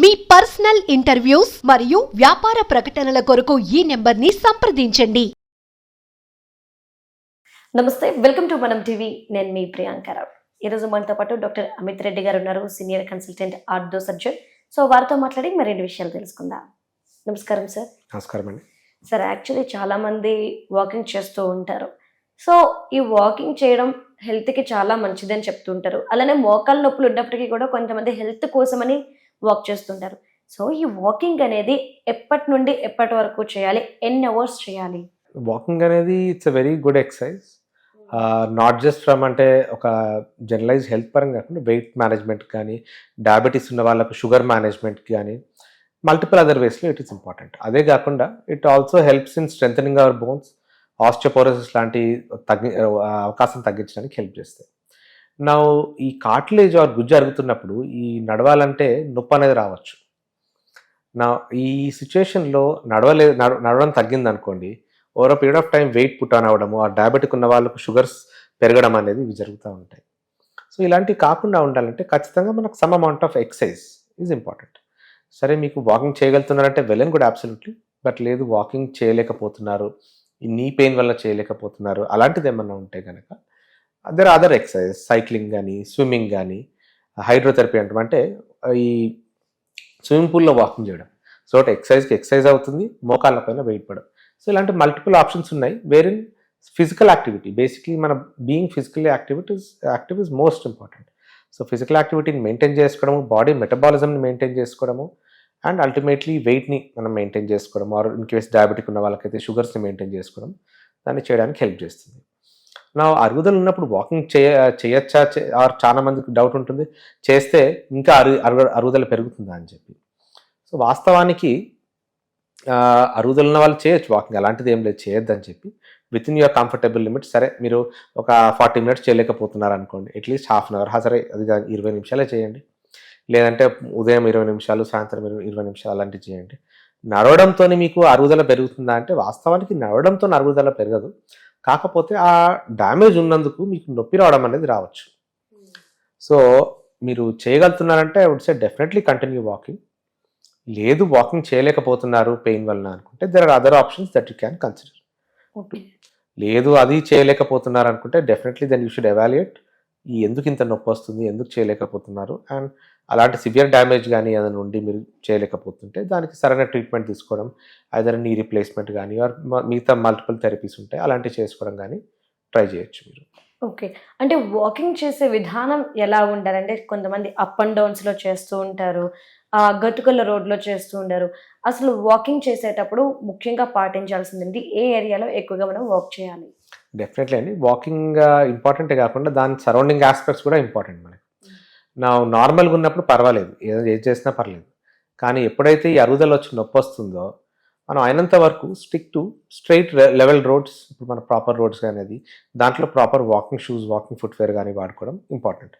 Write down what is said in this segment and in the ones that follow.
మీ personal interviews మరియు వ్యాపార ప్రకటనల కొరకు ఈ నెంబర్ని సంప్రదించండి. నమస్తే వెల్కమ్ టు మనం టీవీ. నేను మీ ప్రియాంకరావు ఈరోజు మనతో పాటు డాక్టర్ అమిత్ రెడ్డి గారు ఉన్నారు senior consultant ortho surgeon. So వారితో మాట్లాడి మరిన్ని విషయాలు తెలుసుకుందాం. నమస్కారం సార్. నమస్కారం అండి. సార్ యాక్చువల్లీ చాలా మంది వాకింగ్ చేస్తూ ఉంటారు. సో ఈ వాకింగ్ చేయడం హెల్త్కి చాలా మంచిదని చెప్తుంటారు అలానే మోకాళ్ళ నొప్పులు ఉన్నప్పటికీ కూడా కొంతమంది హెల్త్ కోసమని వాక్ చేస్తుంటారు. సో ఈ వాకింగ్ అనేది ఎప్పటి నుండి ఎప్పటి వరకు చేయాలి? ఎన్ని అవర్స్ చేయాలి? వాకింగ్ అనేది it's a very good exercise not just from అంటే ఒక జనరలైజ్ హెల్త్ పరంగా కాకుండా వెయిట్ మేనేజ్మెంట్ కానీ డయాబెటీస్ ఉన్న వాళ్ళకు షుగర్ మేనేజ్మెంట్ కానీ మల్టిపుల్ అదర్ వేస్లో ఇట్ ఈస్ ఇంపార్టెంట్ అదే కాకుండా it also helps in strengthening our bones osteoporosis లాంటి తగ్గి ఆ, అవకాశం తగ్గించడానికి హెల్ప్ చేస్తాయి. నా ఈ కాట్లేజ్ ఆర్ గుజ్జు అరుగుతున్నప్పుడు ఈ నడవాలంటే నొప్పి అనేది రావచ్చు. నా ఈ సిచ్యువేషన్లో నడవలే నడవడం తగ్గింది అనుకోండి over period of time weight put on అవ్వడము ఆ డయాబెటిక్ ఉన్న వాళ్ళకు షుగర్స్ పెరగడం అనేది ఇవి జరుగుతూ ఉంటాయి. సో ఇలాంటివి కాకుండా ఉండాలంటే ఖచ్చితంగా మనకు some amount of exercise is important సరే మీకు walking చేయగలుగుతున్నారంటే well and good absolutely but లేదు వాకింగ్ చేయలేకపోతున్నారు ఈ నీ పెయిన్ వల్ల చేయలేకపోతున్నారు అలాంటిది ఏమన్నా ఉంటే కనుక దర్ అదర్ ఎక్సర్సైజ్ సైక్లింగ్ కానీ స్విమ్మింగ్ కానీ హైడ్రోథెరపీ అంటాం. అంటే ఈ స్విమ్మింగ్ పూల్లో వాకింగ్ చేయడం. సో ఎక్సర్సైజ్కి ఎక్సర్సైజ్ అవుతుంది మోకాళ్ళ పైన వెయిట్ పడడం. సో ఇలాంటి మల్టిపుల్ ఆప్షన్స్ ఉన్నాయి where in physical activity basically మన being physical activities active is most important so physical యాక్టివిటీని maintain చేసుకోవడము బాడీ మెటబాలిజంని మెయింటైన్ చేసుకోవడము అండ్ అల్టిమేట్లీ వెయిట్ని మనం మెయింటైన్ చేసుకోవడం ఆర్ ఇన్ కేస్ డయాబెటిక్ ఉన్న వాళ్ళకైతే షుగర్స్ని మెయింటైన్ చేసుకోవడం దాన్ని చేయడానికి హెల్ప్ చేస్తుంది. నా అరుగుదల ఉన్నప్పుడు వాకింగ్ చేయ చేయొచ్చా? చే- ఆర్ చాలా మందికి డౌట్ ఉంటుంది. చేస్తే ఇంకా అరు అరుగు అరుగుదల పెరుగుతుందా అని చెప్పి. సో వాస్తవానికి అరుగుదల ఉన్న వాళ్ళు చేయొచ్చు వాకింగ్ అలాంటిది ఏం లేదు. చేయొద్దని చెప్పి. With in your comfortable limit సరే మీరు ఒక ఫార్టీ మినిట్స్ చేయలేకపోతున్నారు అనుకోండి. అట్లీస్ట్ హాఫ్ అన్ అవర్ సరే అది ఇరవై నిమిషాలే చేయండి. లేదంటే ఉదయం ఇరవై నిమిషాలు సాయంత్రం ఇరవై ఇరవై నిమిషాలు అలాంటివి చేయండి. నడవడంతో మీకు అరుగుదల పెరుగుతుందా అంటే వాస్తవానికి నడవడంతో అరుగుదల పెరగదు. కాకపోతే ఆ డ్యామేజ్ ఉన్నందుకు మీకు నొప్పి రావడం అనేది రావచ్చు. సో మీరు చేయగలుగుతున్నారంటే I would say definitely continue walking లేదు వాకింగ్ చేయలేకపోతున్నారు పెయిన్ వలన అనుకుంటే there are other options that you can consider లేదు అది చేయలేకపోతున్నారు అనుకుంటే definitely then you should evaluate ఈ ఎందుకు ఇంత నొప్పి వస్తుంది ఎందుకు చేయలేకపోతున్నారు? అండ్ అలాంటి సివియర్ డ్యామేజ్ కానీ ఏదైనా ఉండి మీరు చేయలేకపోతుంటే దానికి సరైన ట్రీట్మెంట్ తీసుకోవడం ఏదైనా నీ రీప్లేస్మెంట్ కానీ ఆర్ మిగతా మల్టిపుల్ థెరపీస్ ఉంటాయి అలాంటివి చేసుకోవడం కానీ ట్రై చేయొచ్చు మీరు. ఓకే. అంటే వాకింగ్ చేసే విధానం ఎలా ఉండాలంటే కొంతమంది అప్ అండ్ డౌన్స్లో చేస్తూ ఉంటారు ఆ గతుకుల రోడ్లో చేస్తూ ఉంటారు అసలు వాకింగ్ చేసేటప్పుడు ముఖ్యంగా పాటించాల్సింది ఏ ఏరియాలో ఎక్కువగా మనం వాక్ చేయాలి? డెఫినెట్లీ అండి. వాకింగ్ ఇంపార్టెంటే uh, కాకుండా దాని సరౌండింగ్ ఆస్పెక్ట్స్ కూడా ఇంపార్టెంట్ మనకి. నా నార్మల్గా ఉన్నప్పుడు పర్వాలేదు. ఏదో ఏది చేసినా పర్లేదు. కానీ ఎప్పుడైతే ఈ అరుగుదల వచ్చి నొప్పి వస్తుందో మనం అయినంత వరకు stick to straight level roads ఇప్పుడు మన ప్రాపర్ రోడ్స్ అనేది దాంట్లో proper walking shoes walking footwear కానీ వాడుకోవడం ఇంపార్టెంట్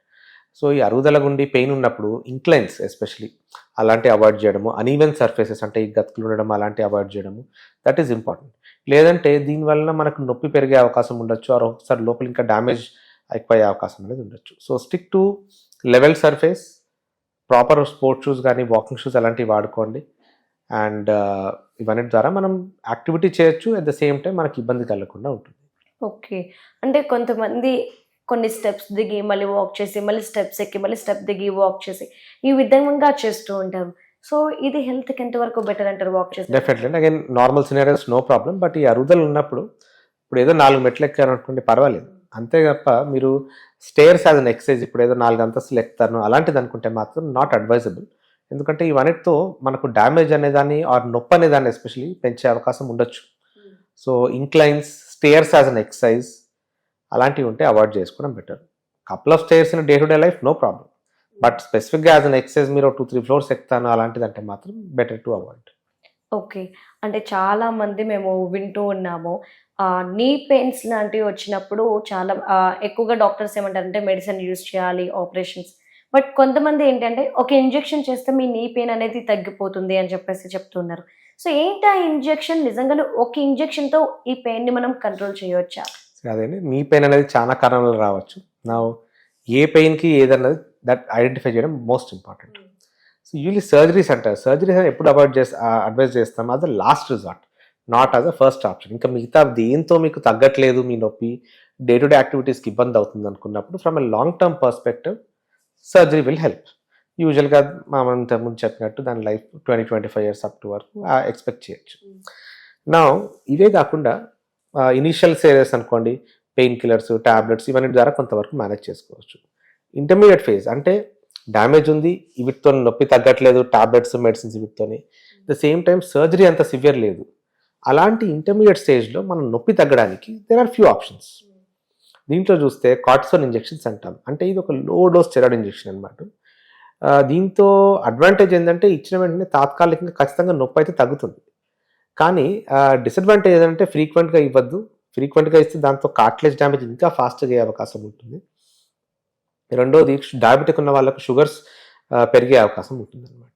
సో ఈ అరుగుదల గుండి పెయిన్ ఉన్నప్పుడు ఇంక్లైన్స్ ఎస్పెషలీ అలాంటి అవాయిడ్ చేయడము అన్ఈవెన్ సర్ఫేసెస్ అంటే ఈ గతుకులు ఉండడం అలాంటి అవాయిడ్ చేయడము దట్ ఈస్ ఇంపార్టెంట్ లేదంటే దీనివల్ల మనకు నొప్పి పెరిగే అవకాశం ఉండొచ్చు ఆర్ ఒకసారి లోపల ఇంకా డ్యామేజ్ అయిపోయే అవకాశం అనేది ఉండొచ్చు. So stick to level surface proper sports shoes కానీ వాకింగ్ షూస్ అలాంటివి వాడుకోండి. అండ్ uh, ఇవన్నీ ద్వారా మనం యాక్టివిటీ చేయొచ్చు అట్ ద సేమ్ టైం మనకి ఇబ్బంది కలగకుండా ఉంటుంది. ఓకే అంటే కొంతమంది కొన్ని స్టెప్స్ దిగి మళ్ళీ వాక్ చేసి మళ్ళీ స్టెప్స్ ఎక్కి మళ్ళీ స్టెప్ దిగి వాక్ చేసి. ఈ విధంగా చేస్తూ ఉంటారు. సో ఇది హెల్త్కి ఎంతవరకు బెటర్ అంటారు వాక్ చేసి definitely again normal scenarios no problem but ఈ అరుగుదల ఉన్నప్పుడు ఇప్పుడు ఏదో నాలుగు మెట్లు ఎక్కారు అనుకోండి పర్వాలేదు. అంతే తప్ప మీరు స్టేర్స్ యాజ్ అన్ ఎక్సైజ్ ఇప్పుడు ఏదో నాలుగు అంతస్తులు ఎక్కుతాను అలాంటిది అనుకుంటే మాత్రం నాట్ అడ్వైజబుల్ ఎందుకంటే ఇవన్నిటితో మనకు డ్యామేజ్ అనేదాన్ని ఆర్ నొప్పి అనేదాన్ని ఎస్పెషలీ పెంచే అవకాశం ఉండొచ్చు. So inclines stairs as an exercise అలాంటివి ఉంటే అవాయిడ్ చేసుకోవడం better. Couple of stairs in day to day life no problem but స్పెసిఫిక్గా యాజ్ అన్ ఎక్సైజ్ మీరు టూ త్రీ ఫ్లోర్స్ ఎక్కుతాను అలాంటిది అంటే మాత్రం బెటర్ టు అవాయిడ్ ఓకే అంటే చాలా మంది మేము వింటూ ఉన్నాము. నీ పెయిన్స్ లాంటివి వచ్చినప్పుడు చాలా ఎక్కువగా డాక్టర్స్ ఏమంటారంటే మెడిసిన్ యూజ్ చేయాలి ఆపరేషన్స్ బట్ కొంతమంది ఏంటంటే ఒక ఇంజెక్షన్ చేస్తే మీ నీ పెయిన్ అనేది తగ్గిపోతుంది అని చెప్పేసి చెప్తున్నారు. సో ఏంటి ఆ ఇంజెక్షన్ నిజంగానే ఒక ఇంజెక్షన్తో ఈ పెయిన్ని మనం కంట్రోల్ చేయవచ్చా అదేండి మీ పెయిన్ అనేది చాలా కారణాలు రావచ్చు. నా ఏ పెయిన్కి ఏదన్నది దట్ ఐడెంటిఫై చేయడం most important so usually surgeries అంటారు. సర్జరీస్ ఎప్పుడు అవాయిడ్ చేస్తా అడ్వైజ్ చేస్తాం. అది last resort not as a first option ఇంకా మిగతా దేంతో మీకు తగ్గట్లేదు మీ నొప్పి డే టు డే యాక్టివిటీస్కి ఇబ్బంది అవుతుంది అనుకున్నప్పుడు from a long term perspective surgery will help యూజువల్గా మనం ఇంతకుముందు చెప్పినట్టు దాని life twenty twenty five years up to వరకు ఎక్స్పెక్ట్ చేయొచ్చు. నా ఇవే కాకుండా ఇనీషియల్ సేరియస్ అనుకోండి పెయిన్ కిల్లర్స్ టాబ్లెట్స్ ఇవన్నీ ద్వారా కొంతవరకు మేనేజ్ చేసుకోవచ్చు. ఇంటర్మీడియట్ ఫేజ్ అంటే డ్యామేజ్ ఉంది వీటితో నొప్పి తగ్గట్లేదు టాబ్లెట్స్ మెడిసిన్స్ వీటితోని. ద సేమ్ టైం సర్జరీ అంత సివియర్ లేదు. అలాంటి ఇంటర్మీడియట్ స్టేజ్లో మనం నొప్పి తగ్గడానికి దెర్ ఆర్ ఫ్యూ ఆప్షన్స్ దీంట్లో చూస్తే కార్టిసోన్ ఇంజెక్షన్స్ అంటాం అంటే ఇది ఒక లో డోస్ స్టెరాయిడ్ ఇంజెక్షన్ అనమాట దీంతో అడ్వాంటేజ్ ఏంటంటే ఇచ్చిన వెంటనే తాత్కాలికంగా ఖచ్చితంగా నొప్పి అయితే తగ్గుతుంది. కానీ డిసడ్వాంటేజ్ ఏంటంటే ఫ్రీక్వెంట్గా ఇవ్వద్దు. ఫ్రీక్వెంట్గా ఇస్తే దాంతో కాట్లెస్ డ్యామేజ్ ఇంకా ఫాస్ట్గా అయ్యే అవకాశం ఉంటుంది. రెండోది డయాబెటిక్ ఉన్న వాళ్ళకు షుగర్స్ పెరిగే అవకాశం ఉంటుంది అనమాట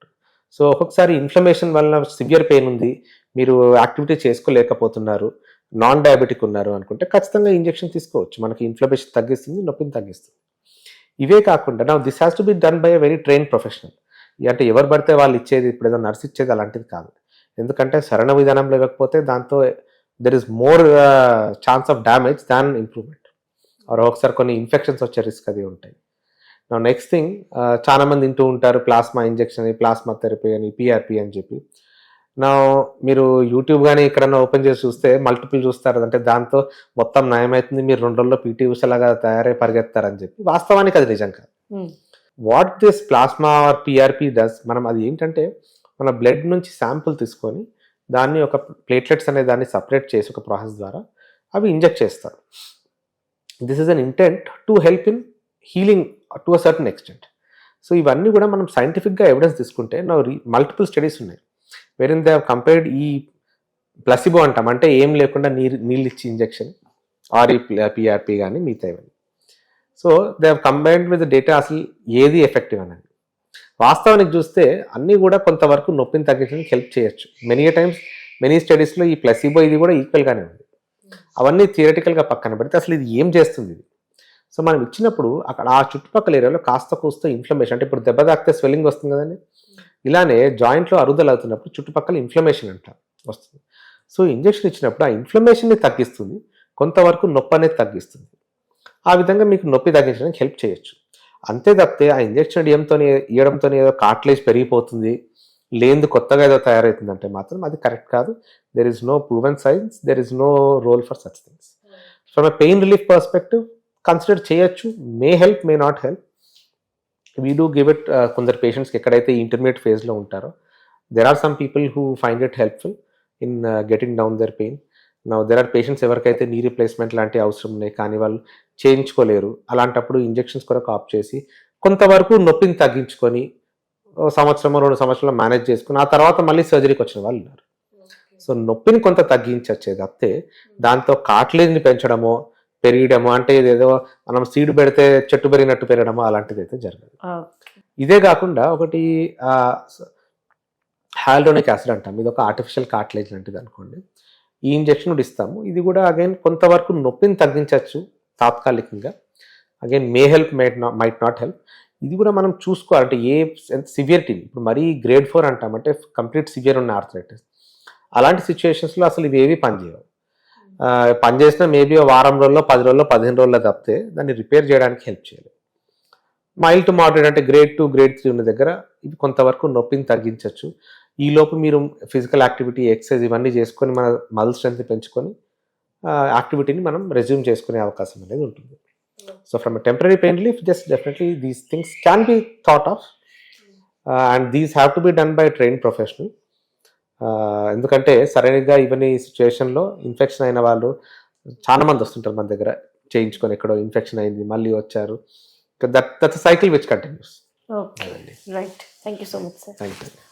సో ఒక్కొక్కసారి ఇన్ఫ్లమేషన్ వలన సివియర్ పెయిన్ ఉంది మీరు యాక్టివిటీ చేసుకోలేకపోతున్నారు నాన్ డయాబెటిక్ ఉన్నారు అనుకుంటే ఖచ్చితంగా ఇంజెక్షన్ తీసుకోవచ్చు. మనకి ఇన్ఫ్లమేషన్ తగ్గిస్తుంది నొప్పిని తగ్గిస్తుంది. ఇవే కాకుండా నా this has to be done by a very trained professional అంటే ఎవరు పడితే వాళ్ళు ఇచ్చేది ఇప్పుడు ఏదో నర్స్ ఇచ్చేది అలాంటిది కాదు. ఎందుకంటే సరైన విధానంలో ఇవ్వకపోతే దాంతో there is more chance of damage than improvement ఒకసారి కొన్ని ఇన్ఫెక్షన్స్ వచ్చే రిస్క్ అది ఉంటాయి. నా నెక్స్ట్ థింగ్ చాలా మంది వింటూ ఉంటారు ప్లాస్మా ఇంజెక్షన్ అని ప్లాస్మా థెరపీ అని పిఆర్పి అని చెప్పి. నా మీరు యూట్యూబ్ కానీ ఎక్కడన్నా ఓపెన్ చేసి చూస్తే మల్టిపుల్ చూస్తారు. అంటే దాంతో మొత్తం నయమవుతుంది మీరు రెండు రోజుల్లో పీటీ ఉషలాగా తయారై పరిగెత్తారని చెప్పి. వాస్తవానికి అది నిజం కాదు. What this plasma or PRP does మనం అది ఏంటంటే మన బ్లడ్ నుంచి శాంపుల్ తీసుకొని దాన్ని ఒక ప్లేట్లెట్స్ అనే దాన్ని సపరేట్ చేసి ఒక ప్రాసెస్ ద్వారా అవి ఇంజెక్ట్ చేస్తారు. This is an intent to help in healing to a certain extent so ఇవన్నీ కూడా మనం సైంటిఫిక్గా ఎవిడెన్స్ తీసుకుంటే నా మల్టిపుల్ స్టడీస్ ఉన్నాయి. వేరే దే కంపేర్డ్ ఈ ప్లసిబో అంటాం. అంటే ఏం లేకుండా నీరు నీళ్ళు ఇచ్చి ఇంజెక్షన్ ఆర్ ఈ పిఆర్పి కానీ మిగతా ఇవన్నీ so they have combined with data అసలు ఏది ఎఫెక్టివ్ అనేది వాస్తవానికి చూస్తే అన్నీ కూడా కొంతవరకు నొప్పిని తగ్గించడానికి హెల్ప్ చేయొచ్చు. మెనీ టైమ్స్ మెనీ స్టడీస్లో ఈ ప్లసీబో ఇది కూడా ఈక్వల్గానే ఉంది. అవన్నీ థియరటికల్గా పక్కన పెడితే అసలు ఇది ఏం చేస్తుంది ఇది? సో మనం ఇచ్చినప్పుడు అక్కడ ఆ చుట్టుపక్కల ఏరియాలో కాస్త కూస్త ఇన్ఫ్లమేషన్ అంటే ఇప్పుడు దెబ్బ తాకితే స్వెల్లింగ్ వస్తుంది కదండి? ఇలానే జాయింట్లో అరుదలు అవుతున్నప్పుడు చుట్టుపక్కల ఇన్ఫ్లమేషన్ అంట వస్తుంది. సో ఇంజెక్షన్ ఇచ్చినప్పుడు ఆ ఇన్ఫ్లమేషన్ని తగ్గిస్తుంది కొంతవరకు నొప్పి అనేది తగ్గిస్తుంది. ఆ విధంగా మీకు నొప్పి తగ్గించడానికి హెల్ప్ చేయొచ్చు. అంతే తప్పితే ఆ ఇంజెక్షన్ ఇవ్వడంతో ఇవ్వడంతో ఏదో కార్ట్లేజ్ పెరిగిపోతుంది. లేనిది కొత్తగా ఏదో తయారవుతుందంటే మాత్రం అది కరెక్ట్ కాదు. There is no proven science there is no role for such things from a pain relief perspective consider చేయొచ్చు. May help may not help we do give it కొందరు పేషెంట్స్కి ఎక్కడైతే ఇంటర్మీడియట్ ఫేజ్లో ఉంటారో there are some people who find it helpful in getting down the pain నా there are patients ఎవరికైతే knee replacement లాంటి అవసరం ఉన్నాయి కానీ వాళ్ళు చేయించుకోలేరు. అలాంటప్పుడు ఇంజెక్షన్స్ కొరకు ఆప్ చేసి కొంతవరకు నొప్పిని తగ్గించుకొని సంవత్సరం రెండు సంవత్సరాలు మేనేజ్ చేసుకుని ఆ తర్వాత మళ్ళీ సర్జరీకి వచ్చిన వాళ్ళు ఉన్నారు. సో నొప్పిని కొంత తగ్గించచ్చే తప్పితే దాంతో కాట్లేజ్ని పెంచడమో పెరిగడమో అంటే ఇదేదో మనం సీడ్ పెడితే చెట్టు పెరిగినట్టు పెరగడమో అలాంటిది అయితే జరగదు. ఇదే కాకుండా ఒకటి హ్యాల్డోనిక్ యాసిడ్ అంటాం. ఇది ఒక ఆర్టిఫిషియల్ కార్ట్లేజ్ లాంటిది అనుకోండి. ఈ ఇంజెక్షన్ కూడా ఇస్తాము. ఇది కూడా అగైన్ కొంతవరకు నొప్పిని తగ్గించవచ్చు తాత్కాలికంగా. Again may help might not might not help ఇది కూడా మనం చూసుకోవాలంటే ఏ సివియరిటీ ఇప్పుడు మరీ గ్రేడ్ ఫోర్ అంటాం అంటే కంప్లీట్ సివియర్ ఉన్న ఆర్థరైటిస్ అలాంటి సిచ్యువేషన్స్లో అసలు ఇవి ఏవి పనిచేయవు పనిచేసిన మేబీ వారం రోజుల్లో పది రోజుల్లో పదిహేను రోజుల్లో తప్పితే దాన్ని రిపేర్ చేయడానికి హెల్ప్ చేయాలి. మైల్డ్ టు మోడరేట్ అంటే గ్రేడ్ టూ గ్రేడ్ త్రీ ఉన్న దగ్గర ఇది కొంతవరకు నొప్పిని తగ్గించవచ్చు. ఈ లోపు మీరు ఫిజికల్ యాక్టివిటీ ఎక్సర్సైజ్ ఇవన్నీ చేసుకొని మన మజిల్ స్ట్రెంత్ పెంచుకొని యాక్టివిటీని మనం రెజ్యూమ్ చేసుకునే అవకాశం అనేది ఉంటుంది. So from temporary pain relief just definitely these things can be thought of and these have to be done by trained professional ఎందుకంటే సరైనగా ఇవన్నీ సిచ్యువేషన్లో ఇన్ఫెక్షన్ అయిన వాళ్ళు చాలా మంది వస్తుంటారు మన దగ్గర చేయించుకొని ఎక్కడో ఇన్ఫెక్షన్ అయింది మళ్ళీ వచ్చారు. That that cycle which continues okay right thank you so much sir thank you